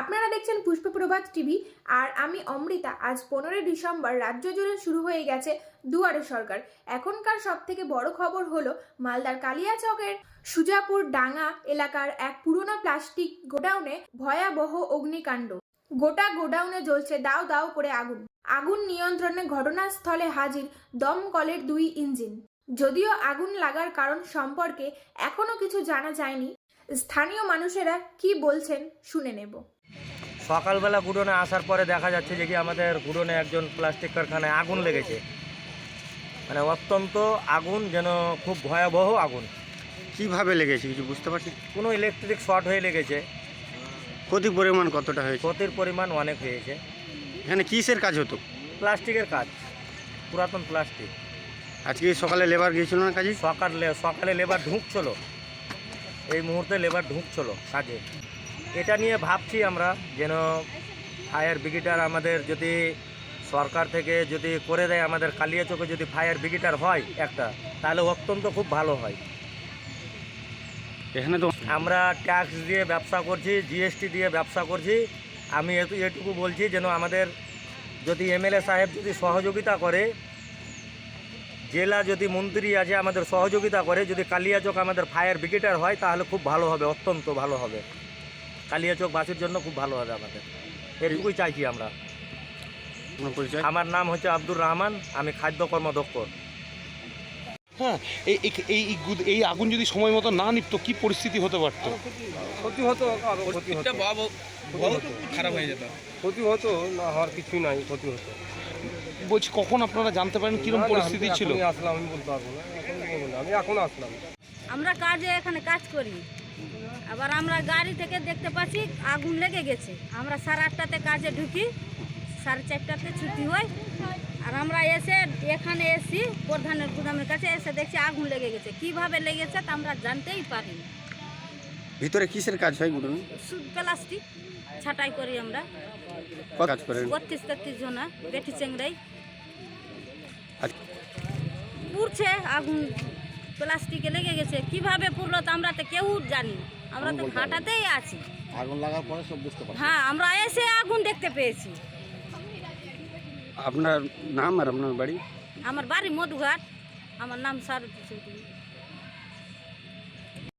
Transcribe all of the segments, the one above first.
আপনারা দেখছেন পুষ্পপ্রভাত টিভি, আর আমি অমৃতা। আজ পনেরোই ডিসেম্বর, রাজ্য জুড়ে শুরু হয়ে গেছে দুয়ারে সরকার। এখনকার সব থেকে বড় খবর হলো মালদার কালিয়াচকের সুজাপুর ডাঙ্গা এলাকার এক পুরনো প্লাস্টিক গোডাউনে ভয়াবহ অগ্নিকাণ্ড। গোটা গোডাউনে জ্বলছে দাও দাও করে আগুন। আগুন নিয়ন্ত্রণে ঘটনাস্থলে হাজির দমকলের দুই ইঞ্জিন। যদিও আগুন লাগার কারণ সম্পর্কে এখনও কিছু জানা যায়নি। স্থানীয় মানুষেরা কি বলছেন শুনে নেব। সকালবেলা গুডোনে আসার পরে দেখা যাচ্ছে যে কি আমাদের গুডোনে একজন প্লাস্টিক কারখানায় আগুন লেগেছে। মানে অত্যন্ত আগুন যেন খুব ভয়াবহ আগুন। কীভাবে লেগেছে কিছু বুঝতে পারছি? কোনো ইলেকট্রিক শর্ট হয়ে লেগেছে। ক্ষতির পরিমাণ কতটা হয়েছে? ক্ষতির পরিমাণ অনেক হয়েছে। এখানে কিসের কাজ হতো? প্লাস্টিকের কাজ পুরাতন প্লাস্টিক। আজকে সকালে লেবার গিয়েছিল না কাজে? সকালে সকালে লেবার ঢুকছিল। এই মুহূর্তে লেবার ঢুকছিল কাজে। এটা নিয়ে ভাবছি আমরা যেন ফায়ার ব্রিগেডার আমাদের যদি সরকার থেকে যদি করে দেয় আমাদের কালিয়াচকে যদি ফায়ার ব্রিগেডার হয় একটা তাহলে অত্যন্ত খুব ভালো হয়। এখানে তো আমরা ট্যাক্স দিয়ে ব্যবসা করছি জিএসটি দিয়ে ব্যবসা করছি। আমি এটু এটুকু বলছি যেন আমাদের যদি এমএলএ সাহেব যদি সহযোগিতা করে জেলা যদি মন্ত্রী আছে আমাদের সহযোগিতা করে যদি কালিয়াচক আমাদের ফায়ার ব্রিগেডার হয় তাহলে খুব ভালো হবে অত্যন্ত ভালো হবে। কালিয়াচক বাসের জন্য খুব ভালো হবে আমাদের। এটুকুই চাইছি আমরা। আপনার পরিচয় আমার নাম হচ্ছে আব্দুর রহমান আমি খাদ্য কর্মদক্ষ। হ্যাঁ এই এই- এই এই গুদ- এই আগুন যদি সময় মতো না নিপতো কি পরিস্থিতি হতে পারত? ক্ষতি হতো খারাপ হয়ে যেত। ক্ষতি হতো না হওয়ার কিছুই নাই ক্ষতি হতো। বলছি কখন আপনারা জানতে পারেন কীরকম পরিস্থিতি ছিল? আসলাম আমি বলতে পারব না, আমি এখন আসলাম। আমরা কাজে এখানে কাজ করি। আবার আমরা গাড়ি থেকে দেখতে পাচ্ছি আগুন লেগে গেছে। আমরা সাড়ে আটটাতে কাজে ঢুকি সাড়ে চারটাতে ছুটি হয়। আর আমরা এসে এখানে এসি প্রধানের গুদামের কাছে এসে দেখছি আগুন লেগে গেছে। কীভাবে লেগেছে তা আমরা জানতেই পারি ভিতরে কিসের কাজ হয় গুডনে প্লাস্টিক ছাটাই করি আমরা। কাজ করেন? বত্রিশ তেত্রিশ জনা বেটি চেংড়াই। পুড়ছে আগুন। প্লাস্টিকে লেগে গেছে। কীভাবে পুড়লো তো আমরা তো কেউ জানি আমরা তো ঘাটাতেই আছি। আগুন লাগার পরে সব বুঝতে পারছি। হ্যাঁ আমরা এসে আগুন দেখতে পেয়েছি। আপনার নাম আর আপনার বাড়ি? আমার বাড়ি মধুঘাট। আমার নাম সারদী চৌধুরী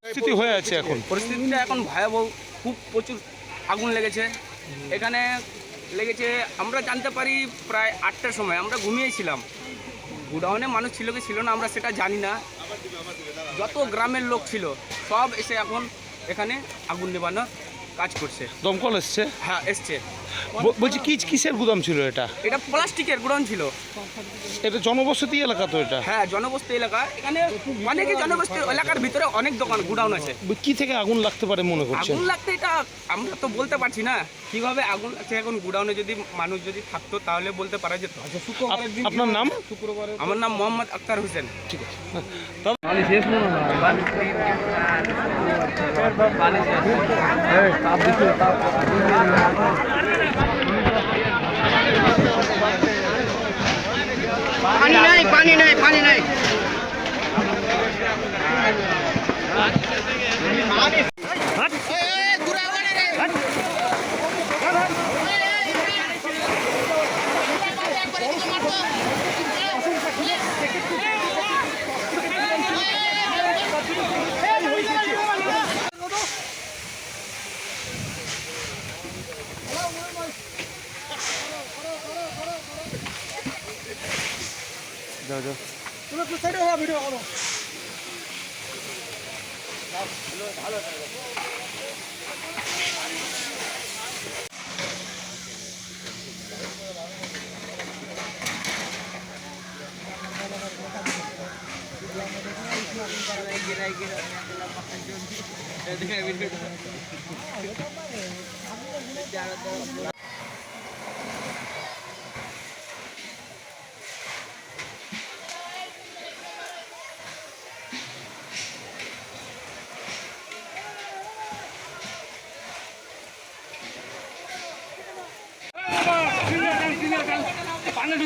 পরিস্থিতি হয়ে আছে এখন। পরিস্থিতিটা এখন ভয়াবহ। খুব প্রচুর আগুন লেগেছে। এখানে লেগেছে আমরা জানতে পারি প্রায় আটটার সময়। আমরা ঘুমিয়েছিলাম। গুডাউনে মানুষ ছিল কি ছিল না আমরা সেটা জানি না। যত গ্রামের লোক ছিল সব এসে এখন এখানে আগুন নেবানোর কাজ করছে। দমকল এসছে? হ্যাঁ এসছে। বলছি কি কিসের গুদাম ছিল এটা? এটা প্লাস্টিকের গুডাউন ছিল। এটা জনবসতি এলাকা তো এটা? হ্যাঁ জনবস্তি এলাকা। এখানে অনেকই জনবস্তি এলাকার ভিতরে অনেক দোকান গুডাউন আছে। কি থেকে আগুন লাগতে পারে মনে করছেন? আগুন লাগতে এটা আমরা তো বলতে পারছি না। কীভাবে আগুন লাগছে? এখন গুডাউনে যদি মানুষ যদি থাকতো তাহলে বলতে পারা যেত। আপ- আপনার নাম? আমার নাম মোহাম্মদ আক্তার হোসেন। ঠিক আছে। পানি নাই পানি নাই পানি নাই। ভিডিও করো ভালো गिरा गिरा பன்னெண்டு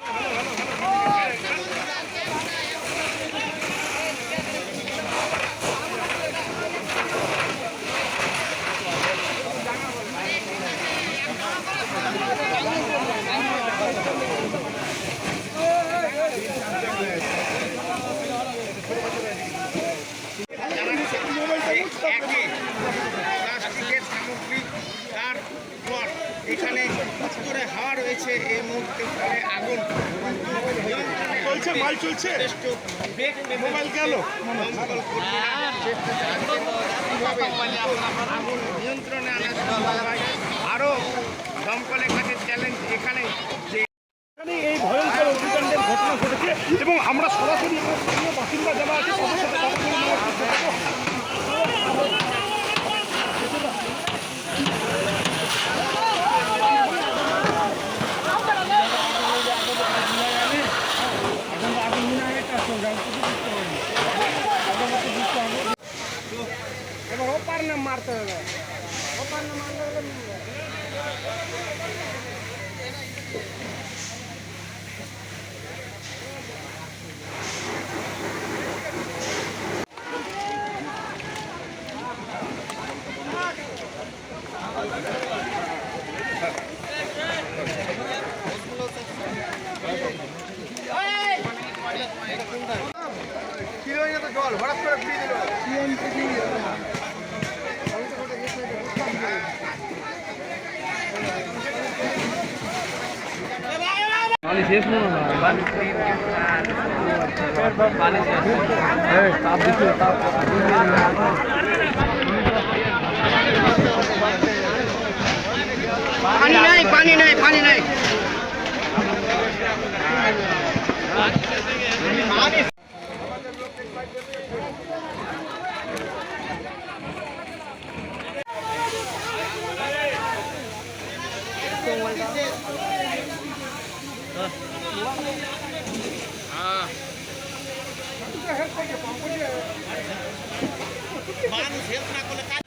চলছে মাল চলছে? মোবাইল গেল? নিয়ন্ত্রণে আরও দমকলের কাছে চ্যালেঞ্জ এখানে না মারতে হবে ওপার না মারলে হবে পানি নাই পানি নাই পানি নাই হেল্প না করলে কাজ